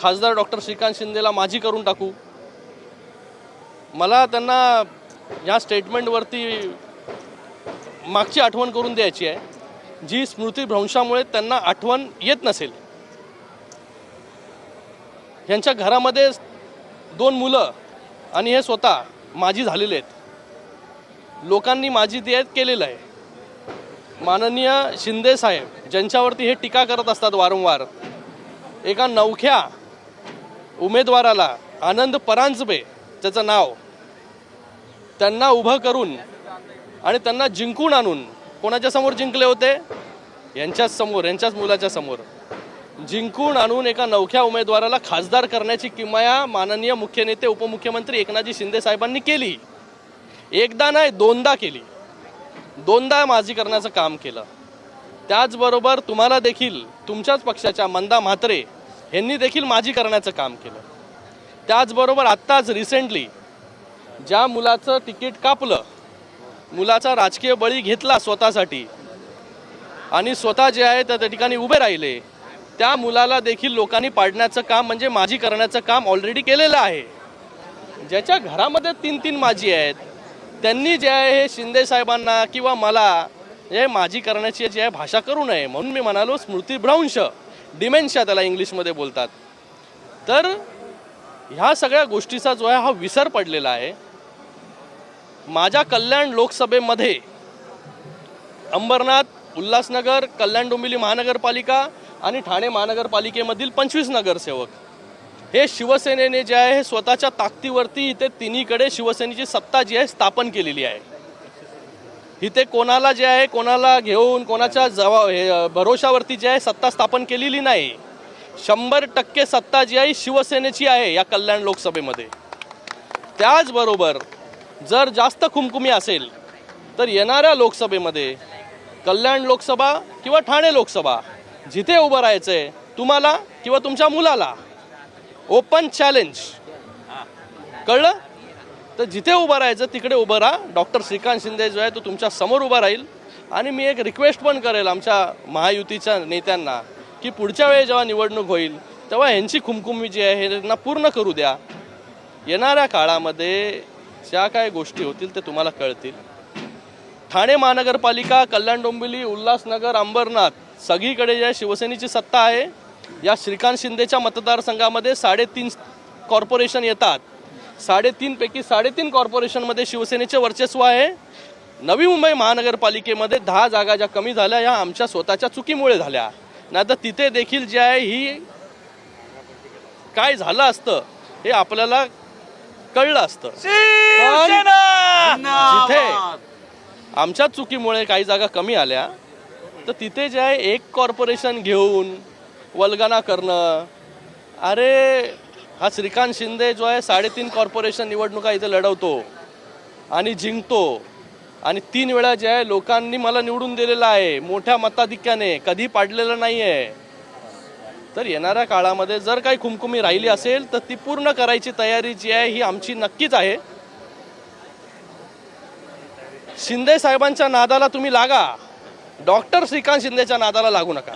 खासदार डॉक्टर श्रीकांत शिंदेला माझी करून टाकू. मला त्यांना या स्टेटमेंटवरती मागची आठवण करून द्यायची आहे. जी स्मृतीभ्रंशामुळे त्यांना आठवण येत नसेल. यांच्या घरामध्ये दोन मुलं आणि हे स्वतः माझी झालेले आहेत. लोकांनी माझी ते केलेलं आहे. माननीय शिंदे साहेब ज्यांच्यावरती हे टीका करत असतात वारंवार एका नवख्या उमेदवाराला आनंद परांजपे त्याचं नाव. त्यांना उभं करून आणि त्यांना जिंकून आणून कोणाच्या समोर जिंकले होते? यांच्याच समोर यांच्याच मुलाच्या समोर. जिंकून आणून एका नवख्या उमेदवाराला खासदार करण्याची किमया माननीय मुख्य नेते उपमुख्यमंत्री एकनाथजी शिंदे साहेबांनी केली. एकदा नाही दोनदा केली. दोनदा माझी करण्याचं काम केलं. त्याचबरोबर तुम्हाला देखील तुमच्याच पक्षाच्या मंदा म्हात्रे यांनी देखील माझी करण्याचं काम केलं. त्याचबरोबर आत्ताच रिसेंटली ज्या मुलाचं तिकीट कापलं मुलाचा राजकीय बळी घेतला स्वतःसाठी आणि स्वतः जे आहे त्या ठिकाणी उभे राहिले त्या मुलाला देखील लोकांनी पाडण्याचं काम म्हणजे माझी करण्याचं काम ऑलरेडी केलेलं आहे. ज्याच्या घरामध्ये तीन तीन माझी आहेत त्यांनी जे आहे हे शिंदे साहेबांना किंवा मला हे माझी करण्याची जी आहे भाषा करू नये म्हणून मी म्हणालो स्मृतीभ्रंश डिमेन्शिया त्याला इंग्लिशमध्ये बोलतात. तर ह्या सगळ्या गोष्टीचा जो आहे हा विसर पडलेला आहे. माझ्या कल्याण लोकसभेमध्ये अंबरनाथ उल्हासनगर कल्याण डोंबिवली महानगरपालिका आणि ठाणे महानगरपालिकेमधील पंचवीस नगरसेवक. हे शिवसेनेने जे आहे हे स्वतःच्या ताकदीवरती इथे तिन्हीकडे शिवसेनेची सत्ता जी आहे स्थापन केलेली आहे. इथे कोणाला जे आहे कोणाला घेऊन कोणाच्या जवा हे भरोशावरती जे आहे सत्ता स्थापन केलेली नाही. शंभर टक्के सत्ता जी आहे शिवसेनेची आहे या कल्याण लोकसभेमध्ये. त्याचबरोबर जर जास्त खुमखुमी असेल तर येणाऱ्या लोकसभेमध्ये कल्याण लोकसभा किंवा ठाणे लोकसभा जिथे उभं राहायचं आहे तुम्हाला किंवा तुमच्या मुलाला ओपन चॅलेंज कळलं? तर जिथे उभं राहायचं तिकडे उभं राहा. डॉक्टर श्रीकांत शिंदे जो आहे तो तुमच्यासमोर उभा राहील. आणि मी एक रिक्वेस्ट पण करेल आमच्या महायुतीच्या नेत्यांना की पुढच्या वेळी जेव्हा निवडणूक होईल तेव्हा ह्यांची खुमखुमी जी आहे यांना त्यांना पूर्ण करू द्या. येणाऱ्या काळामध्ये ज्या काय गोष्टी होतील ते तुम्हाला कळतील. ठाणे महानगरपालिका कल्याण डोंबिवली उल्हासनगर अंबरनाथ सगळीकडे ज्या शिवसेनेची सत्ता आहे या श्रीकांत शिंदेच्या मतदारसंघामध्ये साडेतीन कॉर्पोरेशन येतात. साडेतीनपैकी साडेतीन कॉर्पोरेशनमध्ये शिवसेनेचे वर्चस्व आहे. नवी मुंबई महानगरपालिकेमध्ये दहा जागा ज्या कमी झाल्या या आमच्या स्वतःच्या चुकीमुळे झाल्या. नाही तर तिथे देखील जे आहे ही काय झालं असतं हे आपल्याला कळलं असतं. तिथे जिथे आमच्या चुकीमुळे काही जागा कमी आल्या तर तिथे जे आहे एक कॉर्पोरेशन घेऊन वल्गना करणं अरे हा श्रीकांत शिंदे जो आहे साडेतीन कॉर्पोरेशन निवडणुका इथे लढवतो आणि जिंकतो. आणि तीन वेळा जे आहे लोकांनी मला निवडून दिलेलं आहे मोठ्या मताधिक्याने. कधी पाडलेलं नाही आहे तर येणाऱ्या काळामध्ये जर काही खुमखुमी राहिली असेल तर ती पूर्ण करायची तयारी जी आहे ही आमची नक्कीच आहे. शिंदे साहेबांच्या नादाला तुम्ही लागा. डॉक्टर श्रीकांत शिंदेच्या नादाला लागू नका.